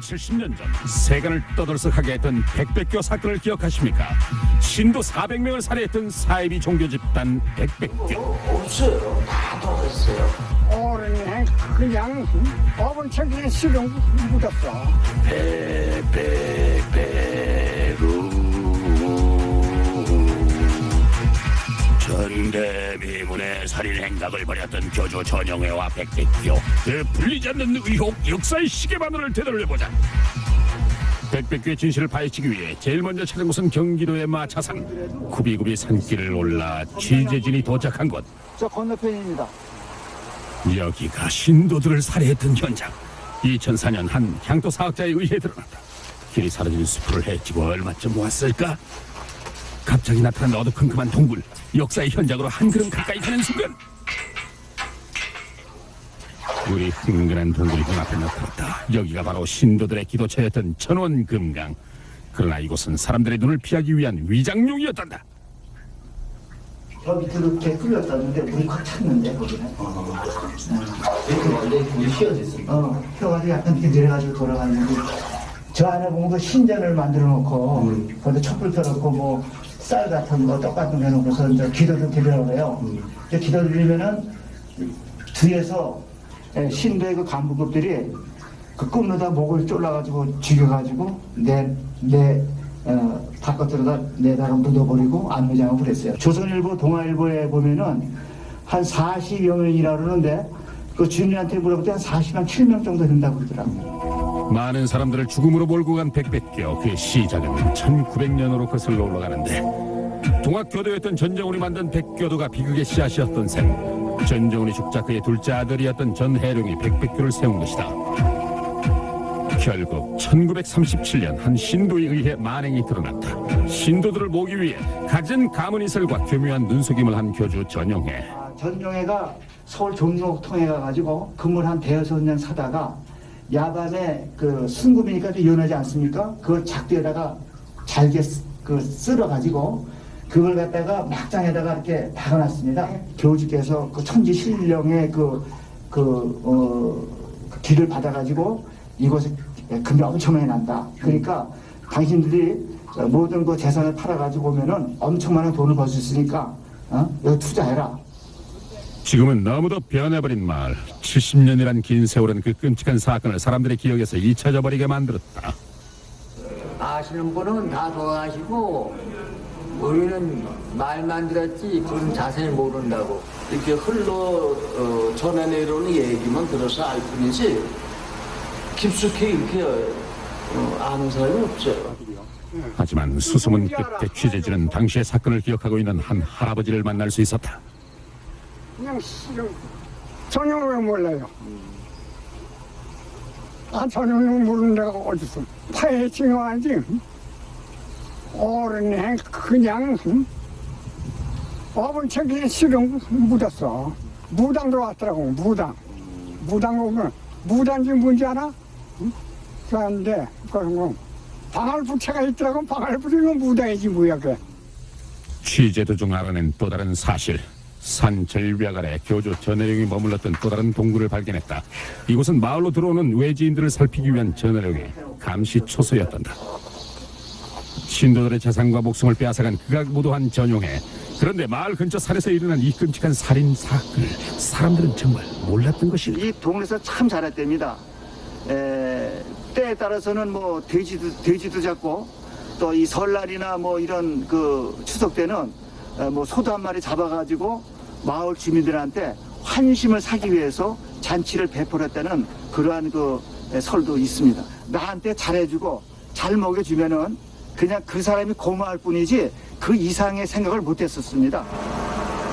70년 전 세간을 떠들썩하게 했던 백백교 사건을 기억하십니까? 신도 400명을 살해했던 사이비 종교 집단 백백교. 없어요. 다 돌아갔어요. 어른이 그냥 어분 책에 실은 묻었어. 전대미문의 살인 행각을 벌였던 교주 전영회와 백백교 그 풀리지 않는 의혹 역사의 시계바늘을 되돌려보자. 백백교의 진실을 파헤치기 위해 제일 먼저 찾은 곳은 경기도의 마차산 구비구비 산길을 올라 취재진이 도착한 곳. 저 건너편입니다. 여기가 신도들을 살해했던 현장. 2004년 한 향토 사학자에 의해 드러났다. 길이 사라진 숲을 헤치고 얼마쯤 왔을까 갑자기 나타난 어두컴컴한 동굴 역사의 현장으로 한 걸음 가까이 가는 순간 우리 흥근한 동굴이 눈앞에 나타났다. 여기가 바로 신도들의 기도처였던 천원금강. 그러나 이곳은 사람들의 눈을 피하기 위한 위장용이었단다. 저 밑으로 이렇게 뚫렸다는데 물이 꽉 찼는데 거기는? 이렇게 원래 물이 휘어져 있습니다. 어 펴가지고 약간 이렇게 내려가지고 돌아가는데 저 안에 보면 그 신전을 만들어 놓고 거기다 촛불 펴놓고 뭐 쌀 같은 거떡 같은 거 해놓고서 이제 기도를 드리라고 해요 이제 기도 드리면은 뒤에서 예, 신도의 그 간부급들이 그 끈으로다 목을 졸라가지고 죽여가지고 내내 어, 바깥으로다 내다가 묻어버리고 안무장하고 그랬어요. 조선일보, 동아일보에 보면은 한 40여 명이라 그러는데 그 주민한테 물어볼 때 한 40만 7명 정도 된다고 그러더라고요. 많은 사람들을 죽음으로 몰고 간 백백교 그 시작은 1900년으로 거슬러 올라가는데 동학교도였던 전정훈이 만든 백교도가 비극의 씨앗이었던 셈. 전정훈이 죽자 그의 둘째 아들이었던 전해룡이 백백교를 세운 것이다. 결국 1937년 한 신도에 의해 만행이 드러났다. 신도들을 모기 위해 갖은 가문이설과 교묘한 눈속임을 한 교주 전용해. 아, 전용해가 서울 종로 통해 가가지고 근무를 한 대여섯 년 사다가 야밤에 그 순금이니까 좀 연하지 않습니까? 그걸 작대에다가 잘게 쓰- 그 쓸어가지고 그걸 갖다가 막장에다가 이렇게 박아놨습니다. 교주께서 그 천지 신령의 그, 그, 어, 그 길을 받아가지고 이곳에 금이 엄청나게 난다. 그러니까 당신들이 모든 그 재산을 팔아가지고 오면은 엄청난 돈을 벌 수 있으니까, 어? 여기 투자해라. 지금은 너무도 변해버린 마을 70년이란 긴 세월은 그 끔찍한 사건을 사람들의 기억에서 잊혀져 버리게 만들었다 아시는 분은 다 돌아가시고 우리는 말만 들었지 그건 자세히 모른다고 이렇게 흘러 어, 전해 내려오는 얘기만 들어서 알 뿐이지 깊숙이 이렇게 어, 아는 사람이 없어요. 하지만 수소문 끝에 취재진은 당시의 사건을 기억하고 있는 한 할아버지를 만날 수 있었다. 그냥 실은 전형을 몰라요. 아 전형을 모르는 데가 어딨어. 파헤치는 아지 어른이 그냥 어분 책에 실은 묻었어. 무당 들어왔더라고 무당. 무당 오면 무당지 뭔지 알아? 응? 그런데 그런 방알부채가 있더라고 방알부채는 무당이지 뭐야 그게. 취재 도중 알아낸 또 다른 사실. 산 절벽 아래 교주 전해령이 머물렀던 또 다른 동굴을 발견했다. 이곳은 마을로 들어오는 외지인들을 살피기 위한 전해령의 감시 초소였단다. 신도들의 재산과 목숨을 빼앗아간 극악무도한 전용해. 그런데 마을 근처 산에서 일어난 이 끔찍한 살인 사건을 사람들은 정말 몰랐던 것일까? 이 동네에서 참 잘했답니다. 에, 때에 따라서는 뭐 돼지도 돼지도 잡고 또 이 설날이나 뭐 이런 그 추석 때는 에, 뭐 소도 한 마리 잡아가지고 마을 주민들한테 환심을 사기 위해서 잔치를 베풀었다는 그러한 그 에, 설도 있습니다. 나한테 잘해주고 잘 먹여주면은 그냥 그 사람이 고마울 뿐이지 그 이상의 생각을 못했었습니다.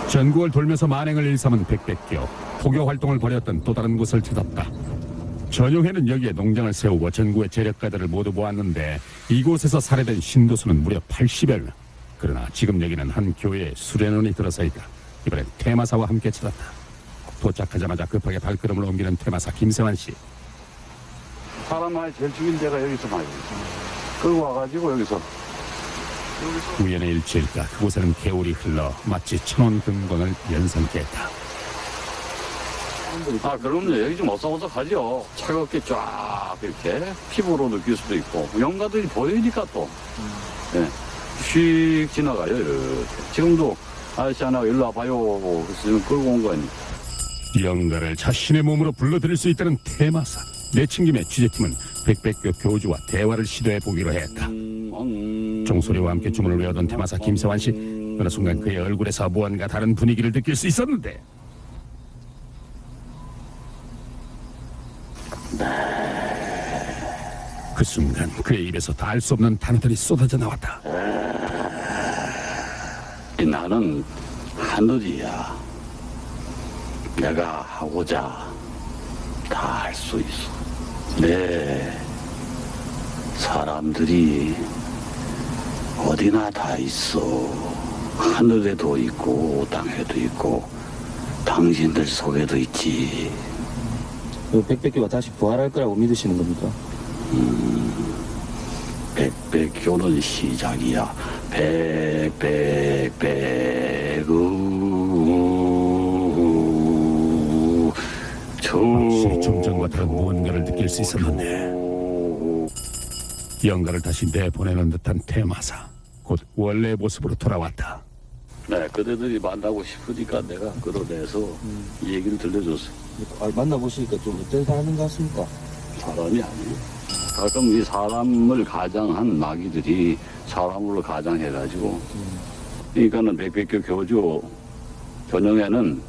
전국을 돌면서 만행을 일삼은 백백교 포교 활동을 벌였던 또 다른 곳을 찾았다. 전용회는 여기에 농장을 세우고 전국의 재력가들을 모두 모았는데 이곳에서 살해된 신도수는 무려 80여 명. 그러나 지금 여기는 한 교회에 수련원이 들어서 있다. 이번엔 테마사와 함께 찾았다. 도착하자마자 급하게 발걸음을 옮기는 테마사 김세환 씨. 사람 많이 제일 죽인 데가 여기서 많이 그거 와가지고 여기서 우연의 일치일까 그곳에는 개울이 흘러 마치 천원 금광을 연상케 했다. 아, 그럼요. 여기 좀 어석어석하죠. 차갑게 쫙 이렇게 피부로 느낄 수도 있고. 영가들이 보이니까 또. 예. 휙 지나가요, 이렇게. 지금도 아저씨 하나 일로 와봐요. 지금 끌고 온거 아니에요. 영가를 자신의 몸으로 불러들일 수 있다는 테마사. 내친김에 취재팀은 백백교 교주와 대화를 시도해 보기로 했다. 종소리와 함께 주문을 외우던 테마사 김세환 씨. 어느 순간 그의 얼굴에서 무언가 다른 분위기를 느낄 수 있었는데 그 순간 그의 입에서 닿을 수 없는 단어들이 쏟아져 나왔다. 나는 하늘이야. 내가 하고자 다 할 수 있어. 네. 사람들이 어디나 다 있어. 하늘에도 있고, 땅에도 있고, 당신들 속에도 있지. 그 백백교가 다시 부활할 거라고 믿으시는 겁니까? 백백교는 시작이야. 백백백 우 확실히 좀 전과 다른 무언가를 느낄 수 있었는데 영가를 다시 내보내는 듯한 테마사 곧 원래 모습으로 돌아왔다. 네, 그대들이 만나고 싶으니까 내가 끌어내서 이 얘기를 들려줬어. 아, 만나보시니까 좀 어떤 사람인 것 같습니까? 사람이 아니에요. 가끔 이 사람을 가장한 마귀들이 사람으로 가장해가지고, 그러니까는 백백교 교주 전용에는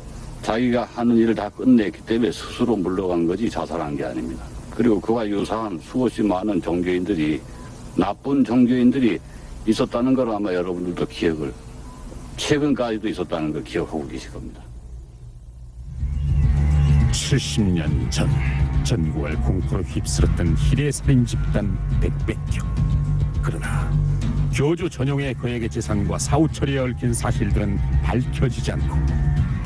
자기가 하는 일을 다 끝냈기 때문에 스스로 물러간 거지 자살한 게 아닙니다. 그리고 그와 유사한 수없이 많은 종교인들이 나쁜 종교인들이 있었다는 걸 아마 여러분들도 기억을 최근까지도 있었다는 걸 기억하고 계실 겁니다. 70년 전 전국을 공포로 휩쓸었던 희례살인 집단 백백교. 그러나 교주 전용의 그에게 재산과 사후 처리에 얽힌 사실들은 밝혀지지 않고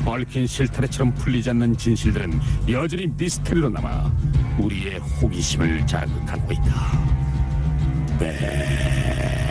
얽힌 실타래처럼 풀리지 않는 진실들은 여전히 미스터리로 남아 우리의 호기심을 자극하고 있다. 백